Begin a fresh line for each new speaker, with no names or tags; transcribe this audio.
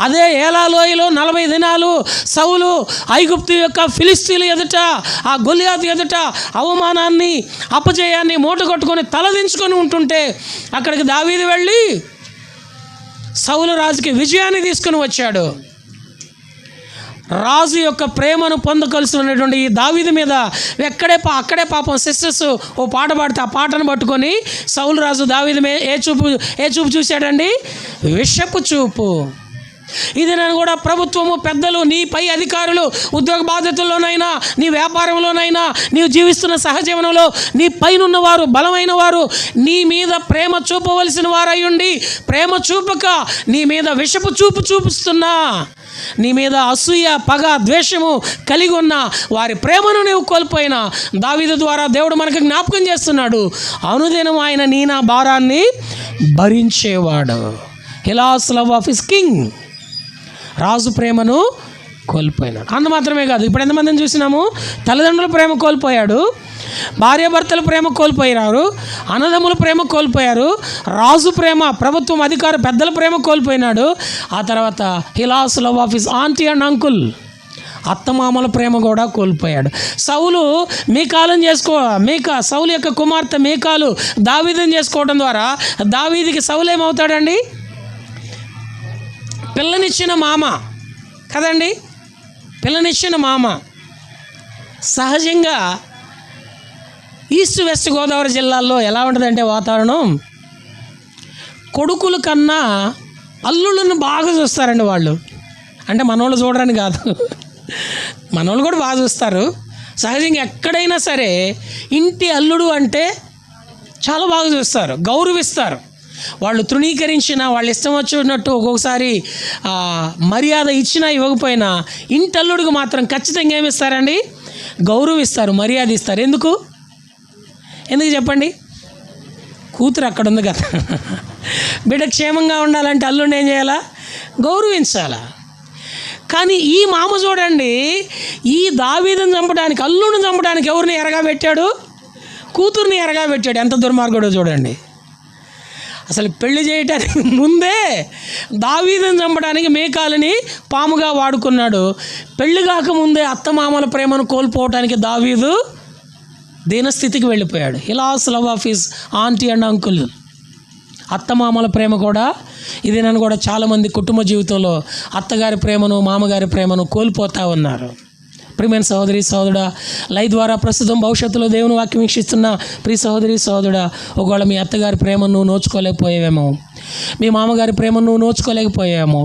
అదే ఏలాలోయలో నలభై దినాలు సౌలు ఐగుప్తు యొక్క ఫిలిస్తీన్లు ఎదుట ఆ గొలియాతు ఎదుట అవమానాన్ని అపజయాన్ని మూటగొట్టుకొని తలదించుకొని ఉంటుంటే అక్కడికి దావీది వెళ్ళి సౌలు రాజుకి విజయాన్ని తీసుకుని వచ్చాడు. రాజు యొక్క ప్రేమను పొందకలుసుకున్నటువంటి ఈ దావీదు మీద ఎక్కడే పా అక్కడే పాపం సిస్టర్స్ ఓ పాట పాడితే ఆ పాటను పట్టుకొని సౌలు రాజు దావీదు మీద ఏ చూపు ఏ చూపు చూశాడండి? విషపు చూపు. ఇది నేను కూడా ప్రభుత్వము పెద్దలు నీ పై అధికారులు ఉద్యోగ బాధ్యతల్లోనైనా నీ వ్యాపారంలోనైనా నీవు జీవిస్తున్న సహజీవనంలో నీ పైనున్న వారు బలమైన వారు నీ మీద ప్రేమ చూపవలసిన వారయ్యుండి ప్రేమ చూపక నీ మీద విషపు చూపు చూపిస్తున్నా నీ మీద అసూయ పగ ద్వేషము కలిగి ఉన్న వారి ప్రేమను నీవు కోల్పోయినా దావీదు ద్వారా దేవుడు మనకు జ్ఞాపకం చేస్తున్నాడు. అనుదినం ఆయన నీ నా భారాన్ని భరించేవాడు. He lost love of his king. రాజు ప్రేమను కోల్పోయినాడు. అంత మాత్రమే కాదు ఇప్పుడు ఎంతమందిని చూసినాము? తల్లిదండ్రుల ప్రేమ కోల్పోయాడు భార్యాభర్తల ప్రేమ కోల్పోయినారు అన్నదమ్ముల ప్రేమ కోల్పోయారు రాజు ప్రేమ ప్రభుత్వం అధికార పెద్దల ప్రేమ కోల్పోయినాడు ఆ తర్వాత he lost love of his aunty and uncle అత్తమామల ప్రేమ కూడా కోల్పోయాడు. సౌలు మీకాలం చేసుకో మీక సౌలు యొక్క కుమార్తె మీకాలు దావీదం చేసుకోవడం ద్వారా దావీదికి సౌలు ఏమవుతాడండి? పిల్లనిచ్చిన మామ. కదండి? పిల్లనిచ్చిన మామ. సహజంగా ఈస్ట్ వెస్ట్ గోదావరి జిల్లాల్లో ఎలా ఉంటుందంటే వాతావరణం? కొడుకుల కన్నా అల్లుళ్ళను బాగా చూస్తారండి వాళ్ళు. అంటే మనోళ్ళు చూడరని కాదు. మనోళ్ళు కూడా బాగా చూస్తారు. సహజంగా ఎక్కడైనా సరే ఇంటి అల్లుడు అంటే చాలా బాగా చూస్తారు. గౌరవిస్తారు. వాళ్ళు తృణీకరించిన వాళ్ళు ఇష్టం వచ్చినట్టు ఒక్కొక్కసారి మర్యాద ఇచ్చినా ఇవ్వకపోయినా ఇంటల్లుడికి మాత్రం ఖచ్చితంగా ఏమిస్తారండి? గౌరవిస్తారు మర్యాద ఇస్తారు ఎందుకు? ఎందుకు చెప్పండి? కూతురు అక్కడ ఉంది కదా. బిడ్డ క్షేమంగా ఉండాలంటే అల్లుడిని ఏం చేయాలా? గౌరవించాలా? కానీ ఈ మామ చూడండి ఈ దావీదుని చంపడానికి అల్లుడిని చంపడానికి ఎవరిని ఎరగా పెట్టాడు కూతుర్ని ఎరగా పెట్టాడు ఎంత దుర్మార్గుడో చూడండి. అసలు పెళ్ళి చేయటానికి ముందే దావీదుని చంపడానికి మేకాలని పాముగా వాడుకున్నాడు. పెళ్ళి కాకముందే అత్తమామల ప్రేమను కోల్పోవటానికి దావీదు దీనస్థితికి వెళ్ళిపోయాడు. He lost love of his aunty and uncle. అత్తమామల ప్రేమ కూడా ఇది నన్ను కూడా చాలామంది కుటుంబ జీవితంలో అత్తగారి ప్రేమను మామగారి ప్రేమను కోల్పోతా ఉన్నారు. ప్రియమైన సహోదరి సహోదరుడా లై ద్వారా ప్రస్తుతం భవిష్యత్తులో దేవుని వాక్యం వీక్షిస్తున్న ప్రియ సహోదరి సహోదరుడా ఒకవేళ మీ అత్తగారి ప్రేమను నువ్వు నోచుకోలేకపోయావేమో మీ మామగారి ప్రేమను నువ్వు నోచుకోలేకపోయావేమో